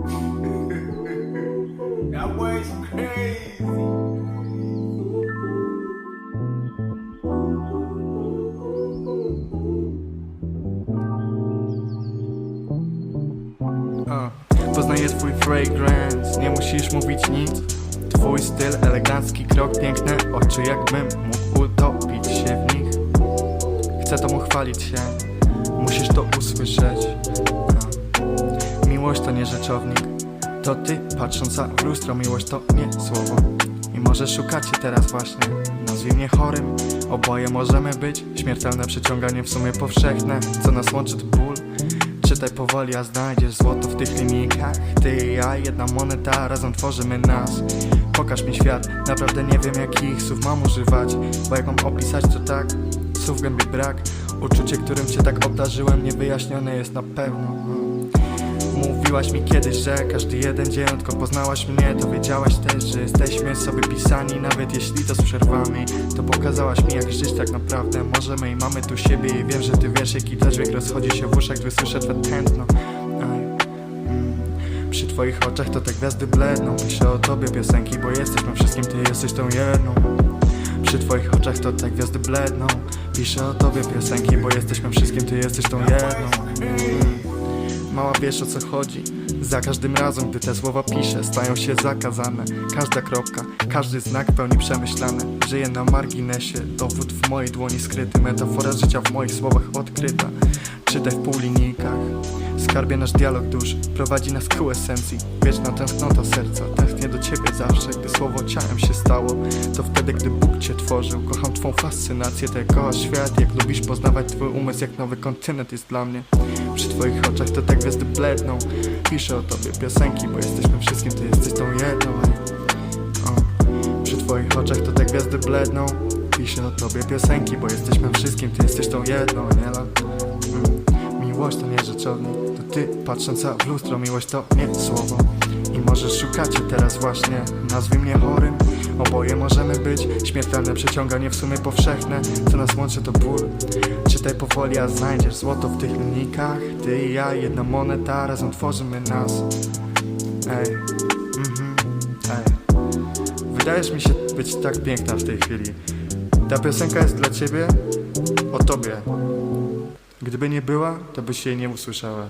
That boy's crazy. Poznaję twój fragrance, nie musisz mówić nic. Twój styl, elegancki krok, piękne oczy Jakbym mógł utopić się w nich. Chcę temu chwalić się, musisz to usłyszeć Miłość to nie rzeczownik. To ty, patrząca w lustro, miłość to nie słowo. I może szukacie teraz właśnie Nazwij mnie chorym. Oboje możemy być Śmiertelne przyciąganie w sumie powszechne. Co nas łączy to ból. Czytaj powoli, a znajdziesz złoto w tych linijkach. Ty i ja, jedna moneta, razem tworzymy nas. Pokaż mi świat, naprawdę nie wiem jakich słów mam używać. Bo jak mam opisać to tak, słów w gębie brak. Uczucie, którym cię tak obdarzyłem, niewyjaśnione jest na pewno Mówiłaś mi kiedyś, że każdy jeden dzień odkąd poznałaś mnie To wiedziałaś też, że jesteśmy sobie pisani Nawet jeśli to z przerwami. To pokazałaś mi jak żyć tak naprawdę możemy I mamy tu siebie i wiem, że ty wiesz jaki też wiek rozchodzi się w uszach Gdy słyszę twe tętno. Mm. Przy twoich oczach to te gwiazdy bledną. Piszę o tobie piosenki, bo jesteśmy wszystkim Ty jesteś tą jedną. Przy twoich oczach to te gwiazdy bledną. Piszę o tobie piosenki, bo jesteśmy wszystkim Ty jesteś tą jedną wiesz o co chodzi. Za każdym razem, gdy te słowa piszę Stają się zakazane. Każda kropka, każdy znak pełni przemyślany Żyję na marginesie Dowód w mojej dłoni skryty. Metafora życia w moich słowach odkryta. Czytaj w półlinijkach Skarbie nasz dialog dusz Prowadzi nas ku esencji. Wieczna tęsknota serca Tęsknię do ciebie zawsze Gdy słowo ciałem się stało. To wtedy, gdy Bóg cię tworzył. Kocham twą fascynację jak kochasz świat Jak lubisz poznawać twój umysł Jak nowy kontynent jest dla mnie. Przy twoich oczach to te gwiazdy bledną. Piszę o tobie piosenki Bo jesteśmy wszystkim Ty jesteś tą jedną. Przy twoich oczach to te gwiazdy bledną. Piszę o tobie piosenki Bo jesteśmy wszystkim Ty jesteś tą jedną, nie? Mm. Miłość to nie rzeczownik. To ty patrząca w lustro Miłość to nie słowo. I możesz szukać je teraz właśnie. Nazwij mnie chorym. Oboje możemy być Śmiertelne przyciąganie w sumie powszechne. Co nas łączy to ból. Czytaj powoli, a znajdziesz złoto w tych linijkach. Ty i ja, jedna moneta Razem tworzymy nas. Ej, mhm, ej. Wydajesz mi się być tak piękna w tej chwili. Ta piosenka jest dla ciebie O tobie Gdyby nie była, to byś jej nie usłyszała